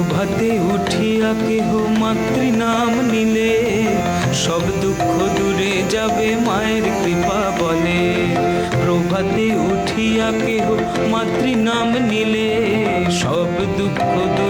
প্রভাতে উঠিয়া কেহ মাতৃনাম নিলে। সব দুঃখ দূরে যাবে মায়ের কৃপা বলে। প্রভাতে উঠিয়া কেহ মাতৃনাম নিলে। সব দুঃখ দূরে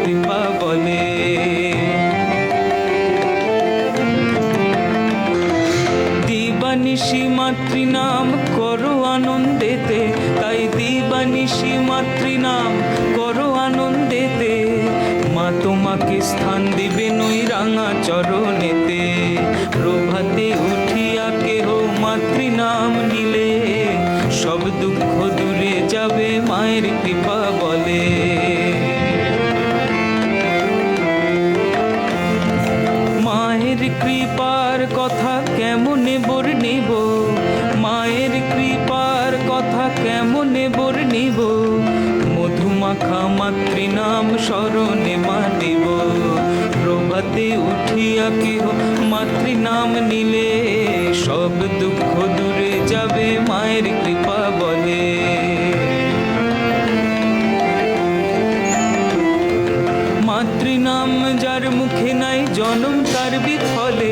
দিবানিশি মাতৃনাম করো আনন্দেতে। তাই দিবানিশি মাতৃনাম করো আনন্দেতে। মা তোমাকে স্থান দিবে নই রাঙা চরণেতে। প্রভাতে উঠিয়া কেহ মাতৃনাম নিলে। সব দুঃখ দূরে যাবে মায়ের কৃপা বলে। কৃপার কথা কেমনে বর্ণিব মায়ের কৃপার কথা কেমনে বর্ণিব মধুমাখা মাতৃনাম স্মরণে মানিব। প্রভাতে উঠিয়া কেহ মাতৃনাম নিলে? সব দুঃখ দূরে যাবে মায়ের কৃপা বলে। মাতৃনাম যার মুখে নাই জনম, তার বিফলে